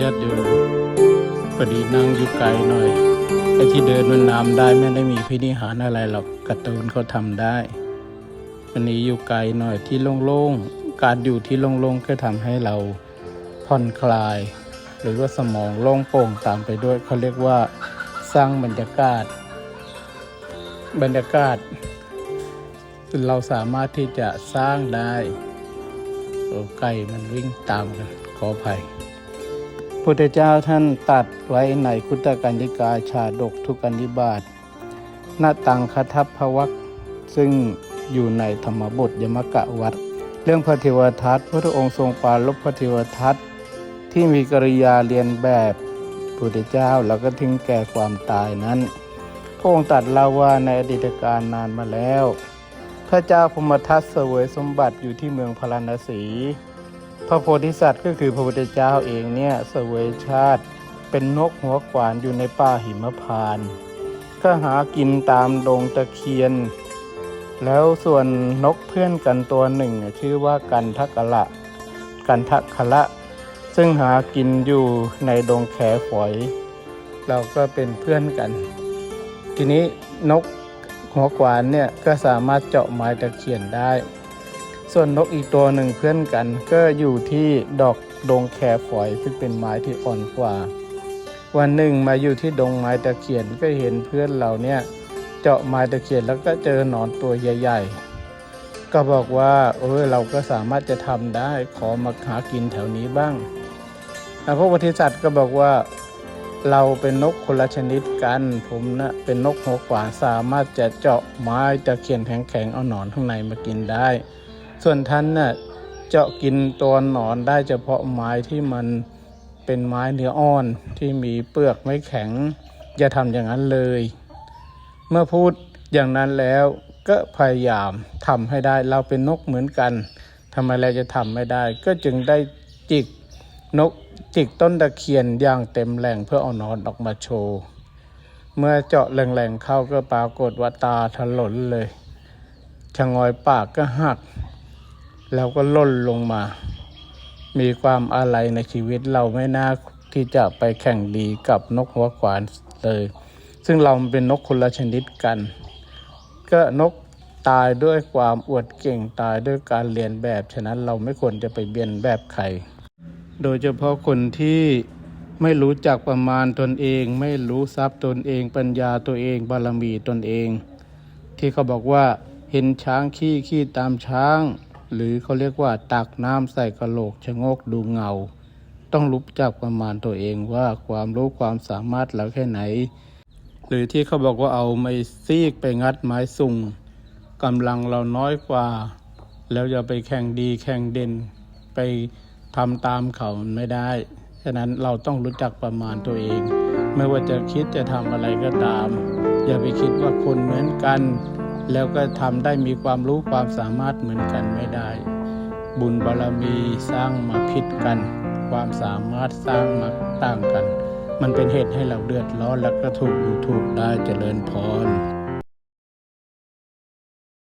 ญาติโยมพอดีนั่งอยู่ไกลหน่อยไอ้ที่เดินมันน้ำได้ไม่ได้มีพินิหารอะไรหรอกการ์ตูนเขาทำได้วันนี้อยู่ไกลหน่อยที่โล่งๆการอยู่ที่โล่งๆก็ทำให้เราผ่อนคลาย หรือว่าสมองโล่งโปร่งตามไปด้วยเขาเรียกว่าสร้างบรรยากาศ บรรยากาศ เราสามารถที่จะสร้างได้ไก่มันวิ่งตามกันขออภัย พุทธเจ้าท่านตัดไว้ในคุตตกัญญิกาชาดกทุกัญญิบาตหน้าตังคทัพพวักซึ่งอยู่ในธรรมบทยมกะวัดเรื่องพระเทวทัตพระองค์ทรงปาลบพระเทวทัตที่มีกริยาเรียนแบบพุทธเจ้าแล้วก็ทิ้งแก่ความตายนั้นพระองค์ตัดเล่าว่าในอดีตการนานมาแล้ว พระเจ้าพมทัตเสวยสมบัติอยู่ที่เมืองพาราณสี พระโพธิสัตว์ก็คือพระพุทธเจ้าเองเนี่ยเสวยชาติ เป็นนกหัวขวานอยู่ในป่าหิมพานก็หากินตามดงตะเคียน แล้วส่วนนกเพื่อนกันตัวหนึ่ง ชื่อว่ากันทกละ กันทกละ ซึ่งหากินอยู่ในดงแขฝอย เราก็เป็นเพื่อนกัน ทีนี้นกหัวขวานเนี่ยก็สามารถเจาะไม้ตะเคียนได้ ส่วนนกอีกตัวหนึ่งเพื่อนกันก็อยู่ที่ดอกดงแคฝอยซึ่งเป็นไม้ที่อ่อนกว่า วันหนึ่งมาอยู่ที่ดงไม้ตะเคียนก็เห็นเพื่อนเราเนี่ยเจาะไม้ตะเคียนแล้วก็เจอหนอนตัวใหญ่ ๆ ก็บอกว่าเออเราก็สามารถจะทำได้ขอมาหากินแถวนี้บ้างแล้วพระโพธิสัตว์ก็บอกว่าเราเป็นนกคนละชนิดกัน ผมนะเป็นนกหัวขวานสามารถจะเจาะไม้ตะเคียนแข็งๆเอาหนอนข้างในมากินได้ ส่วนท่านน่ะเจาะกินตัวหนอนได้เฉพาะไม้ที่มันเป็นไม้เนื้ออ่อนที่มีเปลือกไม่แข็ง อย่าทำอย่างนั้นเลย เมื่อพูดอย่างนั้นแล้วก็พยายามทำให้ได้เราเป็นนกเหมือนกันทำไมเราจะทำไม่ได้ ก็จึงได้จิกนกจิกต้นตะเคียนอย่างเต็มแรงเพื่อเอานอนออกมาโชว์ เมื่อเจาะแรงๆเข้าก็ปรากฏว่าตาถลนเลยชะงอยปากก็หัก แล้วก็ล่นลงมา มีความอะไรในชีวิตเราไม่น่าที่จะไปแข่งดีกับนกหัวขวานเลย ซึ่งเราเป็นนกคนละชนิดกัน ก็นกตายด้วยความอวดเก่งตายด้วยการเรียนแบบ ฉะนั้นเราไม่ควรจะไปเบียนแบบใคร โดยเฉพาะคนที่ไม่รู้จักประมาณตนเอง ไม่รู้ทรัพย์ตนเอง ปัญญาตัวเอง บารมีตนเอง ที่เขาบอกว่าเห็นช้างขี้ขี้ตามช้าง หรือเขาเรียกว่าตักน้ำใส่กระโหลกชะโงกดูเงา ต้องรู้จักประมาณตัวเองว่าความรู้ความสามารถเราแค่ไหน หรือที่เขาบอกว่าเอาไม้ซีกไปงัดไม้สุงกำลังเราน้อยกว่า แล้วอย่าไปแข่งดีแข่งเด่นไปทำตามเขาไม่ได้ ฉะนั้นเราต้องรู้จักประมาณตัวเอง ไม่ว่าจะคิดจะทำอะไรก็ตาม อย่าไปคิดว่าคนเหมือนกัน แล้วก็ทำได้มีความรู้ความสามารถเหมือนกันไม่ได้ บุญบารมีสร้างมาผิดกัน ความสามารถสร้างมาต่างกัน มันเป็นเหตุให้เราเดือดร้อนและก็ถูกดูถูกได้เจริญพร